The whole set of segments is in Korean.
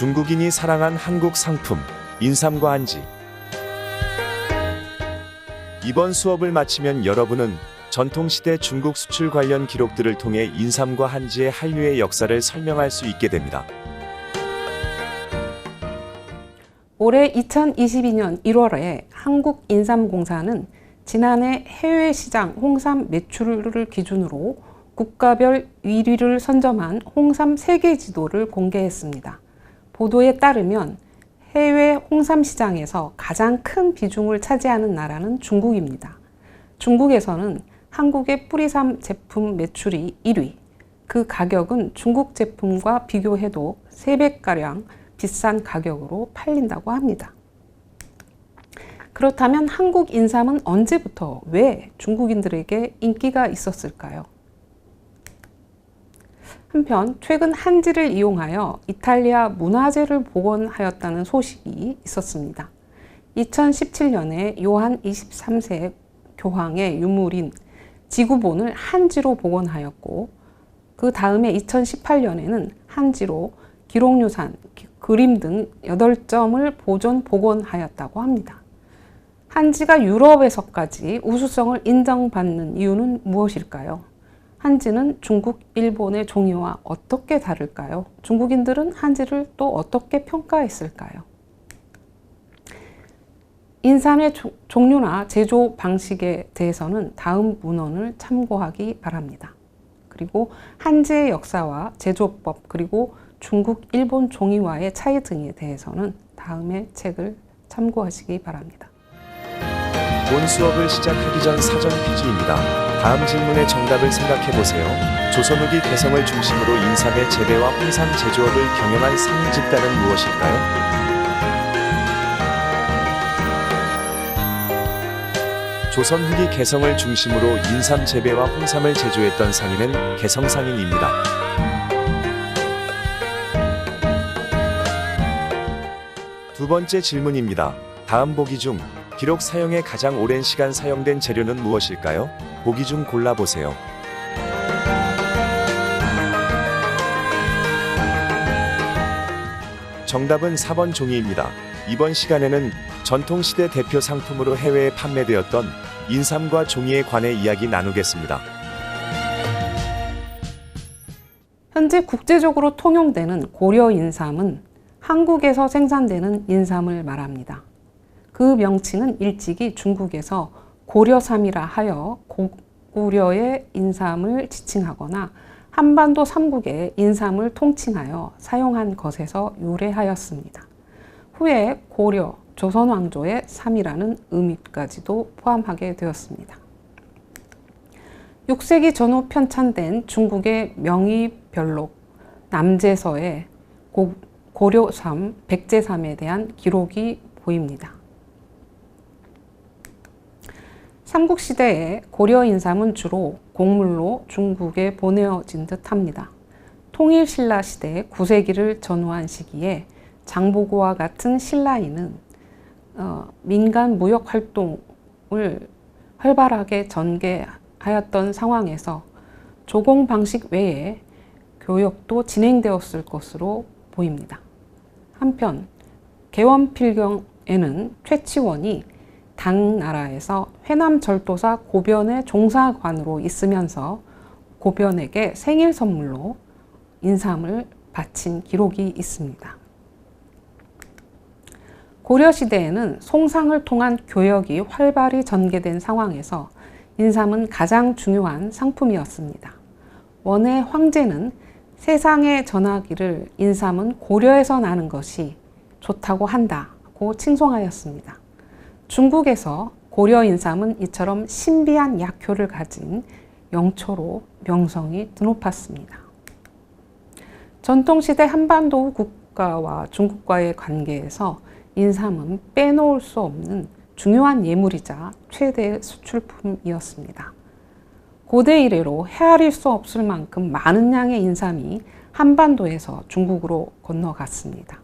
중국인이 사랑한 한국 상품 인삼과 한지 이번 수업을 마치면 여러분은 전통시대 중국 수출 관련 기록들을 통해 인삼과 한지의 한류의 역사를 설명할 수 있게 됩니다. 올해 2022년 1월에 한국인삼공사는 지난해 해외 시장 홍삼 매출을 기준으로 국가별 1위를 선점한 홍삼 세계 지도를 공개했습니다. 보도에 따르면 해외 홍삼 시장에서 가장 큰 비중을 차지하는 나라는 중국입니다. 중국에서는 한국의 뿌리삼 제품 매출이 1위, 그 가격은 중국 제품과 비교해도 3배가량 비싼 가격으로 팔린다고 합니다. 그렇다면 한국 인삼은 언제부터 왜 중국인들에게 인기가 있었을까요? 한편 최근 한지를 이용하여 이탈리아 문화재를 복원하였다는 소식이 있었습니다. 2017년에 요한 23세 교황의 유물인 지구본을 한지로 복원하였고 그 다음에 2018년에는 한지로 기록유산, 그림 등 8점을 보존 복원하였다고 합니다. 한지가 유럽에서까지 우수성을 인정받는 이유는 무엇일까요? 한지는 중국, 일본의 종이와 어떻게 다를까요? 중국인들은 한지를 또 어떻게 평가했을까요? 인삼의 종류나 제조 방식에 대해서는 다음 문헌을 참고하기 바랍니다. 그리고 한지의 역사와 제조법 그리고 중국, 일본 종이와의 차이 등에 대해서는 다음의 책을 참고하시기 바랍니다. 본 수업을 시작하기 전 사전 퀴즈입니다. 다음 질문의 정답을 생각해 보세요. 조선 후기 개성을 중심으로 인삼의 재배와 홍삼 제조업을 경영한 상인 집단은 무엇일까요? 조선 후기 개성을 중심으로 인삼 재배와 홍삼을 제조했던 상인은 개성 상인입니다. 두 번째 질문입니다. 다음 보기 중 기록 사용에 가장 오랜 시간 사용된 재료는 무엇일까요? 보기 중 골라보세요. 정답은 4번 종이입니다. 이번 시간에는 전통시대 대표 상품으로 해외에 판매되었던 인삼과 종이에 관해 이야기 나누겠습니다. 현재 국제적으로 통용되는 고려 인삼은 한국에서 생산되는 인삼을 말합니다. 그 명칭은 일찍이 중국에서 고려삼이라 하여 고구려의 인삼을 지칭하거나 한반도 삼국의 인삼을 통칭하여 사용한 것에서 유래하였습니다. 후에 고려, 조선 왕조의 삼이라는 의미까지도 포함하게 되었습니다. 6세기 전후 편찬된 중국의 명의별록 남제서에 고, 고려삼, 백제삼에 대한 기록이 보입니다. 삼국시대에 고려 인삼은 주로 곡물로 중국에 보내어진 듯 합니다. 통일신라 시대 9세기를 전후한 시기에 장보고와 같은 신라인은 어, 민간 무역 활동을 활발하게 전개하였던 상황에서 조공 방식 외에 교역도 진행되었을 것으로 보입니다. 한편 개원필경에는 최치원이 당나라에서 회남절도사 고변의 종사관으로 있으면서 고변에게 생일 선물로 인삼을 바친 기록이 있습니다. 고려시대에는 송상을 통한 교역이 활발히 전개된 상황에서 인삼은 가장 중요한 상품이었습니다. 원의 황제는 세상에 전하기를 인삼은 고려에서 나는 것이 좋다고 한다고 칭송하였습니다. 중국에서 고려 인삼은 이처럼 신비한 약효를 가진 영초로 명성이 드높았습니다. 전통시대 한반도 국가와 중국과의 관계에서 인삼은 빼놓을 수 없는 중요한 예물이자 최대 수출품이었습니다. 고대 이래로 헤아릴 수 없을 만큼 많은 양의 인삼이 한반도에서 중국으로 건너갔습니다.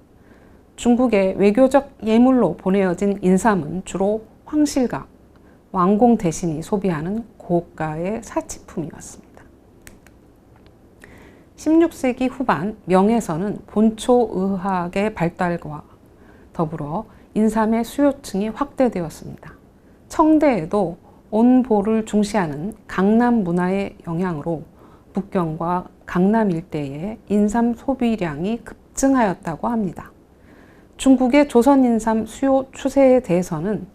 중국의 외교적 예물로 보내어진 인삼은 주로 황실각, 왕공 대신이 소비하는 고가의 사치품이었습니다. 16세기 후반 명에서는 본초 의학의 발달과 더불어 인삼의 수요층이 확대되었습니다. 청대에도 온보를 중시하는 강남 문화의 영향으로 북경과 강남 일대의 인삼 소비량이 급증하였다고 합니다. 중국의 조선 인삼 수요 추세에 대해서는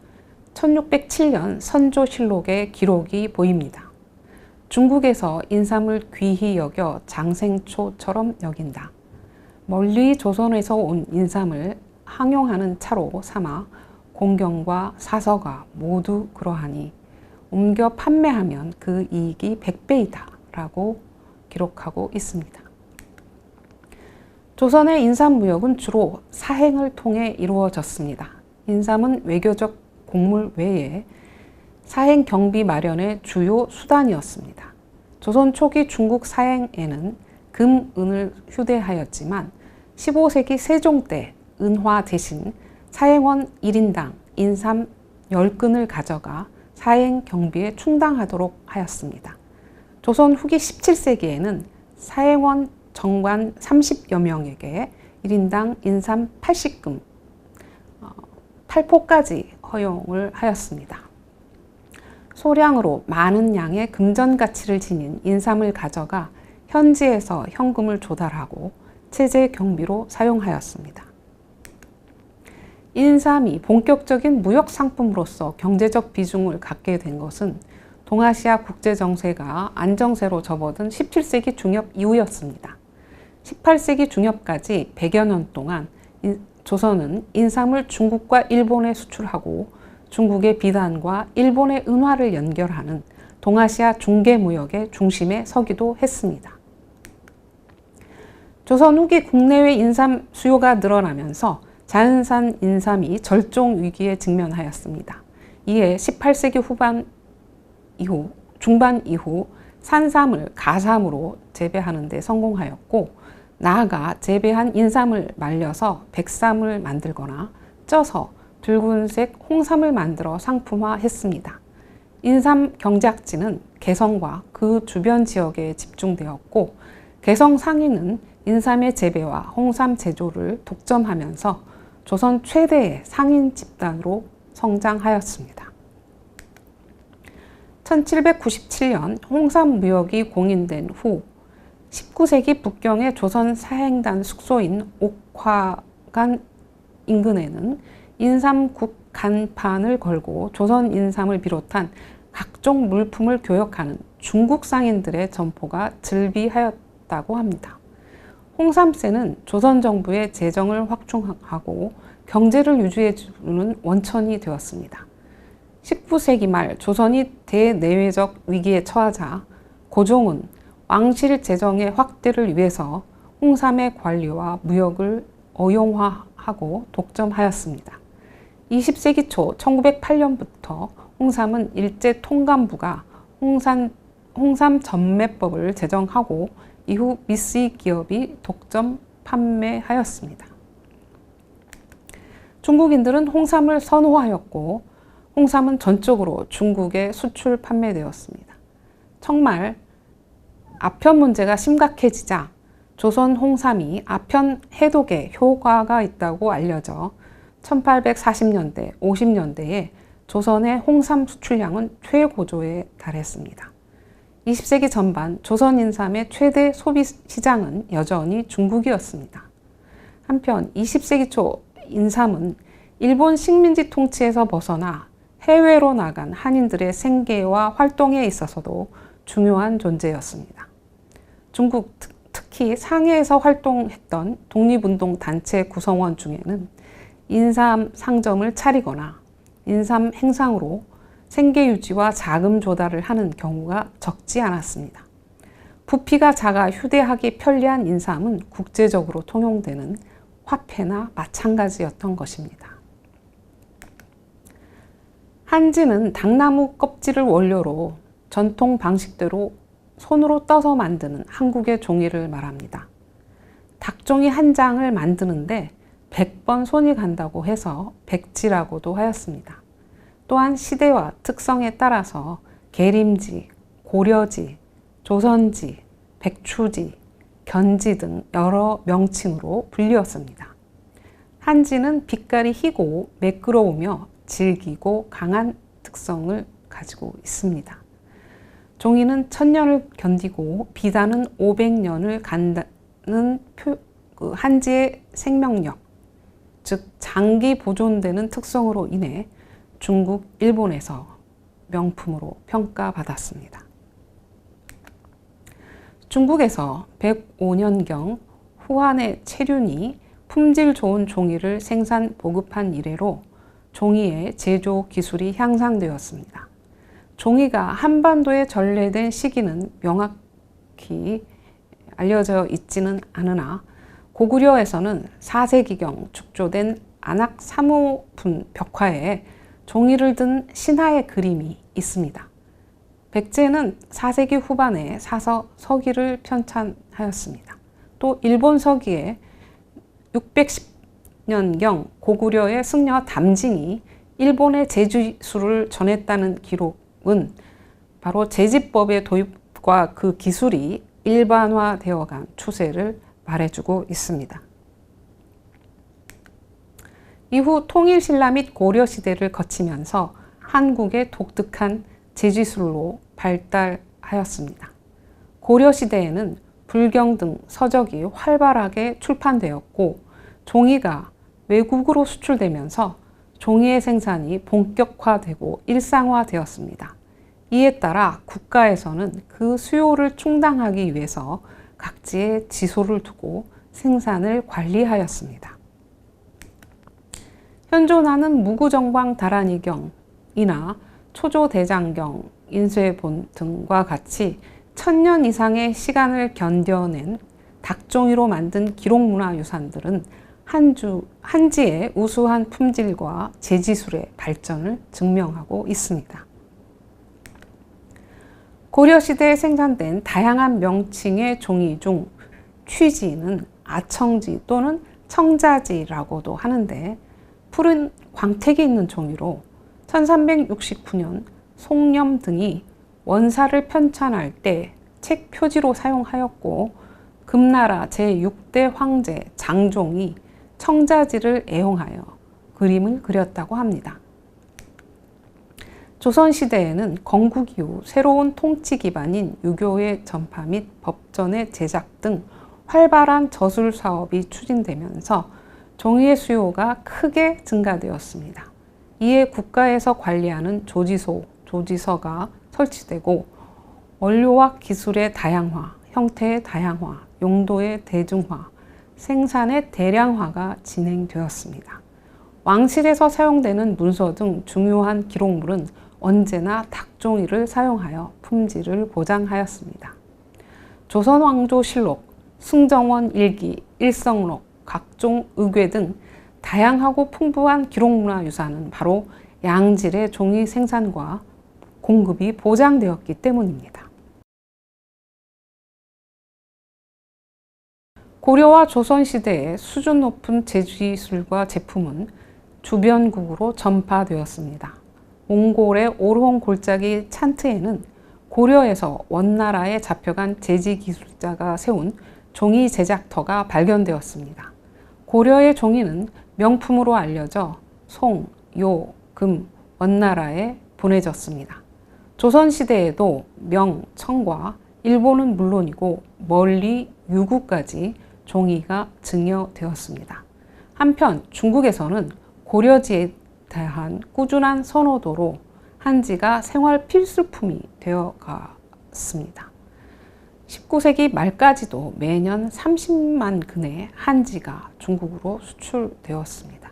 1607년 선조실록의 기록이 보입니다. 중국에서 인삼을 귀히 여겨 장생초처럼 여긴다. 멀리 조선에서 온 인삼을 항용하는 차로 삼아 공경과 사서가 모두 그러하니 옮겨 판매하면 그 이익이 100배이다 라고 기록하고 있습니다. 조선의 인삼 무역은 주로 사행을 통해 이루어졌습니다. 인삼은 외교적 곡물 외에 사행 경비 마련의 주요 수단이었습니다. 조선 초기 중국 사행에는 금, 은을 휴대하였지만 15세기 세종 때 은화 대신 사행원 1인당 인삼 10근을 가져가 사행 경비에 충당하도록 하였습니다. 조선 후기 17세기에는 사행원 정관 30여 명에게 1인당 인삼 80금, 8포까지 허용을 하였습니다. 소량으로 많은 양의 금전 가치를 지닌 인삼을 가져가 현지에서 현금을 조달하고 체제 경비로 사용하였습니다. 인삼이 본격적인 무역 상품으로서 경제적 비중을 갖게 된 것은 동아시아 국제 정세가 안정세로 접어든 17세기 중엽 이후였습니다. 18세기 중엽까지 100여 년 동안 조선은 인삼을 중국과 일본에 수출하고 중국의 비단과 일본의 은화를 연결하는 동아시아 중개무역의 중심에 서기도 했습니다. 조선 후기 국내외 인삼 수요가 늘어나면서 자연산 인삼이 절종 위기에 직면하였습니다. 이에 18세기 후반 이후 중반 이후 산삼을 가삼으로 재배하는 데 성공하였고 나아가 재배한 인삼을 말려서 백삼을 만들거나 쪄서 붉은색 홍삼을 만들어 상품화했습니다. 인삼 경작지는 개성과 그 주변 지역에 집중되었고 개성 상인은 인삼의 재배와 홍삼 제조를 독점하면서 조선 최대의 상인 집단으로 성장하였습니다. 1797년 홍삼 무역이 공인된 후 19세기 북경의 조선 사행단 숙소인 옥화관 인근에는 인삼국 간판을 걸고 조선 인삼을 비롯한 각종 물품을 교역하는 중국 상인들의 점포가 즐비하였다고 합니다. 홍삼세는 조선 정부의 재정을 확충하고 경제를 유지해주는 원천이 되었습니다. 19세기 말 조선이 대내외적 위기에 처하자 고종은 왕실 재정의 확대를 위해서 홍삼의 관리와 무역을 어용화하고 독점하였습니다. 20세기 초 1908년부터 홍삼은 일제 통감부가 홍산, 홍삼 전매법을 제정하고 이후 미쓰이 기업이 독점 판매하였습니다. 중국인들은 홍삼을 선호하였고 홍삼은 전적으로 중국에 수출 판매되었습니다. 청말 아편 문제가 심각해지자 조선 홍삼이 아편 해독에 효과가 있다고 알려져 1840년대, 50년대에 조선의 홍삼 수출량은 최고조에 달했습니다. 20세기 전반 조선 인삼의 최대 소비 시장은 여전히 중국이었습니다. 한편 20세기 초 인삼은 일본 식민지 통치에서 벗어나 해외로 나간 한인들의 생계와 활동에 있어서도 중요한 존재였습니다. 중국 특히 상해에서 활동했던 독립운동 단체 구성원 중에는 인삼 상점을 차리거나 인삼 행상으로 생계 유지와 자금 조달을 하는 경우가 적지 않았습니다. 부피가 작아 휴대하기 편리한 인삼은 국제적으로 통용되는 화폐나 마찬가지였던 것입니다. 한지는 당나무 껍질을 원료로 전통 방식대로 손으로 떠서 만드는 한국의 종이를 말합니다. 닭종이 한 장을 만드는데 100번 손이 간다고 해서 백지라고도 하였습니다. 또한 시대와 특성에 따라서 계림지, 고려지, 조선지, 백추지, 견지 등 여러 명칭으로 불리었습니다. 한지는 빛깔이 희고 매끄러우며 질기고 강한 특성을 가지고 있습니다. 종이는 천년을 견디고 비단은 500년을 간다는 표, 그 한지의 생명력, 즉 장기 보존되는 특성으로 인해 중국, 일본에서 명품으로 평가받았습니다. 중국에서 105년경 후한의 체륜이 품질 좋은 종이를 생산 보급한 이래로 종이의 제조 기술이 향상되었습니다. 종이가 한반도에 전래된 시기는 명확히 알려져 있지는 않으나 고구려에서는 4세기경 축조된 안악 사무분 벽화에 종이를 든 신하의 그림이 있습니다. 백제는 4세기 후반에 사서 서기를 편찬하였습니다. 또 일본 서기에 610년경 고구려의 승려 담징이 일본의 제주술을 전했다는 기록 은 바로 제지법의 도입과 그 기술이 일반화되어 간 추세를 말해주고 있습니다. 이후 통일신라 및 고려시대를 거치면서 한국의 독특한 제지술로 발달하였습니다. 고려시대에는 불경 등 서적이 활발하게 출판되었고 종이가 외국으로 수출되면서 종이의 생산이 본격화되고 일상화되었습니다. 이에 따라 국가에서는 그 수요를 충당하기 위해서 각지에 지소를 두고 생산을 관리하였습니다. 현존하는 무구정방 다란이경이나 초조대장경, 인쇄본 등과 같이 천년 이상의 시간을 견뎌낸 닭종이로 만든 기록문화 유산들은 한주, 한지의 우수한 품질과 제지술의 발전을 증명하고 있습니다. 고려시대에 생산된 다양한 명칭의 종이 중 취지는 아청지 또는 청자지라고도 하는데 푸른 광택이 있는 종이로 1369년 송렴 등이 원사를 편찬할 때 책 표지로 사용하였고 금나라 제6대 황제 장종이 청자지를 애용하여 그림을 그렸다고 합니다. 조선시대에는 건국 이후 새로운 통치 기반인 유교의 전파 및 법전의 제작 등 활발한 저술 사업이 추진되면서 종이의 수요가 크게 증가되었습니다. 이에 국가에서 관리하는 조지소, 조지서가 설치되고 원료와 기술의 다양화, 형태의 다양화, 용도의 대중화, 생산의 대량화가 진행되었습니다. 왕실에서 사용되는 문서 등 중요한 기록물은 언제나 닭종이를 사용하여 품질을 보장하였습니다. 조선왕조실록, 승정원 일기, 일성록, 각종 의궤 등 다양하고 풍부한 기록문화 유산은 바로 양질의 종이 생산과 공급이 보장되었기 때문입니다. 고려와 조선시대의 수준 높은 제주기술과 제품은 주변국으로 전파되었습니다. 몽골의 오르홍 골짜기 찬트에는 고려에서 원나라에 잡혀간 제지기술자가 세운 종이 제작터가 발견되었습니다. 고려의 종이는 명품으로 알려져 송, 요, 금, 원나라에 보내졌습니다. 조선시대에도 명, 청과 일본은 물론이고 멀리 유구까지 종이가 증여되었습니다. 한편 중국에서는 고려지에 대한 꾸준한 선호도로 한지가 생활 필수품이 되어 갔습니다. 19세기 말까지도 매년 30만 근의 한지가 중국으로 수출되었습니다.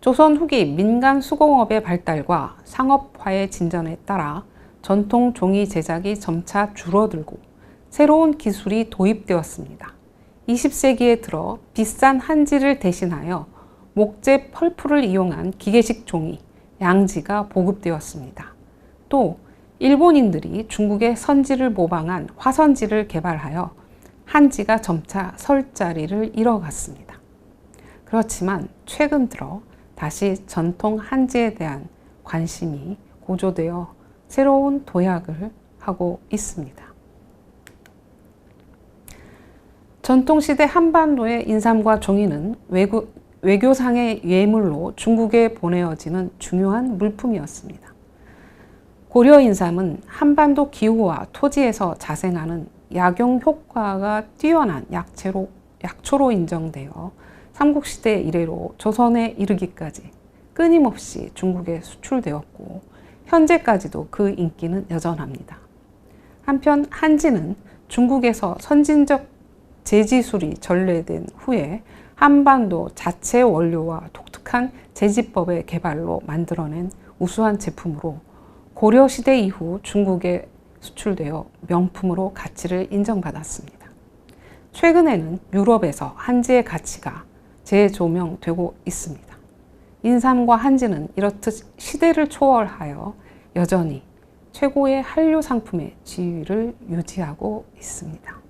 조선 후기 민간 수공업의 발달과 상업화의 진전에 따라 전통 종이 제작이 점차 줄어들고 새로운 기술이 도입되었습니다. 20세기에 들어 비싼 한지를 대신하여 목재 펄프를 이용한 기계식 종이, 양지가 보급되었습니다. 또 일본인들이 중국의 선지를 모방한 화선지를 개발하여 한지가 점차 설 자리를 잃어갔습니다. 그렇지만 최근 들어 다시 전통 한지에 대한 관심이 고조되어 새로운 도약을 하고 있습니다. 전통시대 한반도의 인삼과 종이는 외교, 외교상의 예물로 중국에 보내어지는 중요한 물품이었습니다. 고려 인삼은 한반도 기후와 토지에서 자생하는 약용 효과가 뛰어난 약채로, 약초로 인정되어 삼국시대 이래로 조선에 이르기까지 끊임없이 중국에 수출되었고 현재까지도 그 인기는 여전합니다. 한편 한지는 중국에서 선진적 제지술이 전래된 후에 한반도 자체 원료와 독특한 제지법의 개발로 만들어낸 우수한 제품으로 고려 시대 이후 중국에 수출되어 명품으로 가치를 인정받았습니다. 최근에는 유럽에서 한지의 가치가 재조명되고 있습니다. 인삼과 한지는 이렇듯 시대를 초월하여 여전히 최고의 한류 상품의 지위를 유지하고 있습니다.